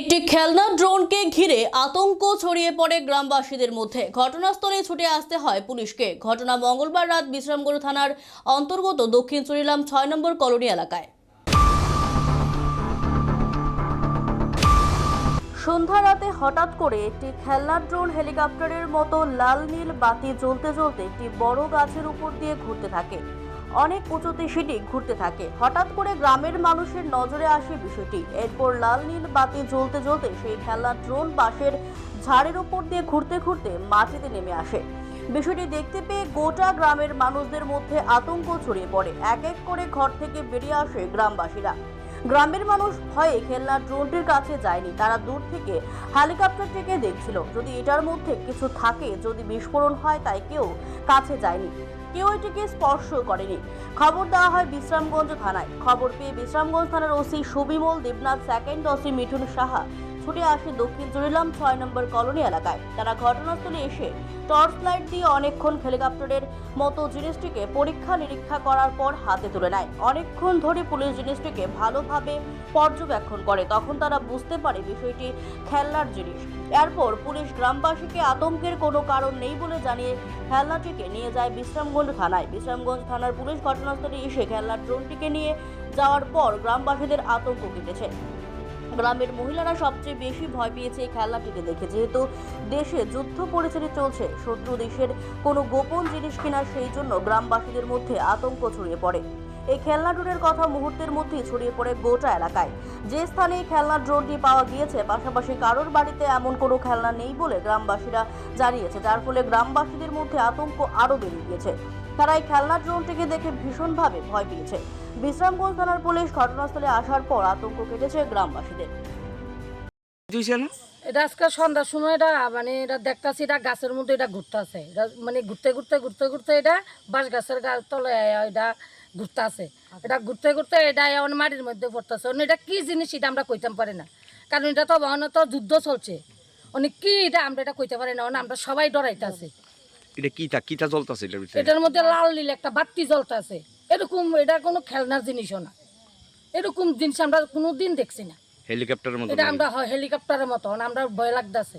একটি খেলনা ড্রোনকে ঘিরে আতঙ্ক ছড়িয়ে পড়ে গ্রামবাসীদের মধ্যে। ঘটনাস্থলে ছুটে আসতে হয় পুলিশকে। ঘটনা মঙ্গলবার রাত বিশ্রামগড় থানার অন্তর্গত দক্ষিণ চুরিলাম ছয় নম্বর কলোনি এলাকায়। সন্ধ্যা রাতে হঠাৎ করে একটি খেলনা ড্রোন হেলিকপ্টারের মতো লাল নীল বাতি জ্বলতে জ্বলতে একটি বড় গাছের উপর দিয়ে ঘুরতে থাকে। অনেক উঁচুতে সেটি ঘুরতে থাকে। হঠাৎ করে গ্রামের মানুষের নজরে আসে বিষয়টি। এরপর লাল নীল বাতি জ্বলতে জ্বলতে সেই খেলনার ড্রোন পাশের ঝাড়ের উপর দিয়ে ঘুরতে ঘুরতে মাটিতে নেমে আসে। বিষয়টি দেখতে পেয়ে গোটা গ্রামের মানুষদের মধ্যে আতঙ্ক ছড়িয়ে পড়ে। এক এক করে ঘর থেকে বেরিয়ে আসে গ্রামবাসীরা। গ্রামের মানুষ ভয়ে খেলনা ড্রোনটির কাছে যায়নি। তারা দূর থেকে হেলিকপ্টার থেকে দেখছিল। যদি এটার মধ্যে কিছু থাকে, যদি বিস্ফোরণ হয়, তাই কেউ কাছে যায়নি। কেউ এটিকে স্পর্শ করেনি। খবর দেওয়া হয় বিশ্রামগঞ্জ থানায়। খবর পেয়ে বিশ্রামগঞ্জ থানার OC Subimal Debnath second OC Mithun Saha ছুটে আসে দক্ষিণ জুরিলাম ছয় নম্বর কলোনি এলাকায়। তারা ঘটনাস্থলে এসে টর্চ লাইট দিয়ে অনেকক্ষণ হেলিকপ্টারের মতো জিনিসটিকে পরীক্ষা নিরীক্ষা করার পর হাতে তুলে নেয়। অনেকক্ষণ ধরে পুলিশ জিনিসটিকে ভালোভাবে পর্যবেক্ষণ করে। তখন তারা বুঝতে পারে বিষয়টি খেলনার জিনিস। এরপর পুলিশ গ্রামবাসীকে আতঙ্কের কোনো কারণ নেই বলে জানিয়ে খেলনাটিকে নিয়ে যায় বিশ্রামগঞ্জ থানায়। বিশ্রামগঞ্জ থানার পুলিশ ঘটনাস্থলে এসে খেলনার ড্রোনটিকে নিয়ে যাওয়ার পর গ্রামবাসীদের আতঙ্ক কেটেছে। গ্রামের মহিলারা সবচেয়ে বেশি ভয় পেয়েছে এই খেলনাটিকে দেখে। যেহেতু দেশে যুদ্ধ পরিস্থিতি চলছে, শত্রু দেশের কোনো গোপন জিনিস কিনা সেই জন্য গ্রামবাসীদের মধ্যে আতঙ্ক ছড়িয়ে পড়ে। এই খেলনা ড্রোনের কথা মুহূর্তের মধ্যেই ছড়িয়ে পড়ে গোটা এলাকায়। যে স্থানে এই খেলনা ড্রোনটি পাওয়া গিয়েছে, পাশাপাশি কারোর বাড়িতে এমন কোনো খেলনা নেই বলে গ্রামবাসীরা জানিয়েছে, যার ফলে গ্রামবাসীদের মধ্যে আতঙ্ক আরও বেড়ে গিয়েছে। তারা এই খেলনা ড্রোনটিকে দেখে ভীষণভাবে ভয় পেয়েছে। বিশ্রামগঞ্জ থানার পুলিশ ঘটনাস্থলে আসার পর আতঙ্ক কেটেছে গ্রামবাসীদের। এটা আজকে সন্ধ্যার সময় এটা মানে এটা দেখতাছি এটা গাছের মধ্যে এটা ঘুরতেছে। এটা মানে ঘুরতে ঘুরতে ঘুরতে ঘুরতে এটা বাঁশ গাছের গা তলে এটা ঘুরতেছে। এটা ঘুরতে ঘুরতে এটা এমন মাটির মধ্যে পড়তেছে। অন্য এটা কি জিনিস এটা আমরা কইতাম পারি না। কারণ এটা তো বহন তো যুদ্ধ চলছে। অনেক কি এটা আমরা এটা কইতে পারি না। আমরা সবাই ডরাইতেছি। এটা কিটা কিটা জ্বলতেছে এটার ভিতরে? এটার মধ্যে লাল নীল একটা বাতি জ্বলতেছে। এরকম এটা কোনো খেলনার জিনিসও না। এরকম জিনিস আমরা কোনো দিন দেখছি না। হেলিকপ্টারের মতো এটা আমরা হয় হেলিকপ্টারের মতো আমরা ভয় লাগতেছে।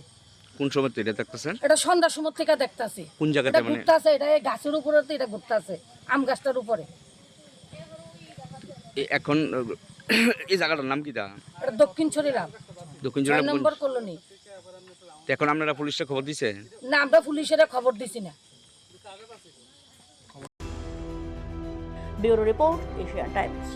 কোন সময় এটা দেখতেছেন? এটা সন্ধ্যার সময় থেকে দেখতাছি। কোন জায়গাতে এটা মানে? ঘুরতাছে এটা এই গাছের উপরে তো এটা ঘুরতাছে আম গাছটার উপরে। এখন এই জায়গাটার নাম কি দা এটা দক্ষিণ ছড়িলাম। দক্ষিণ জেলা নম্বর কলোনি। এখন আপনারা পুলিশে খবর দিছে? না আমরা পুলিশের খবর দিছি না। Bureau report Asia Times.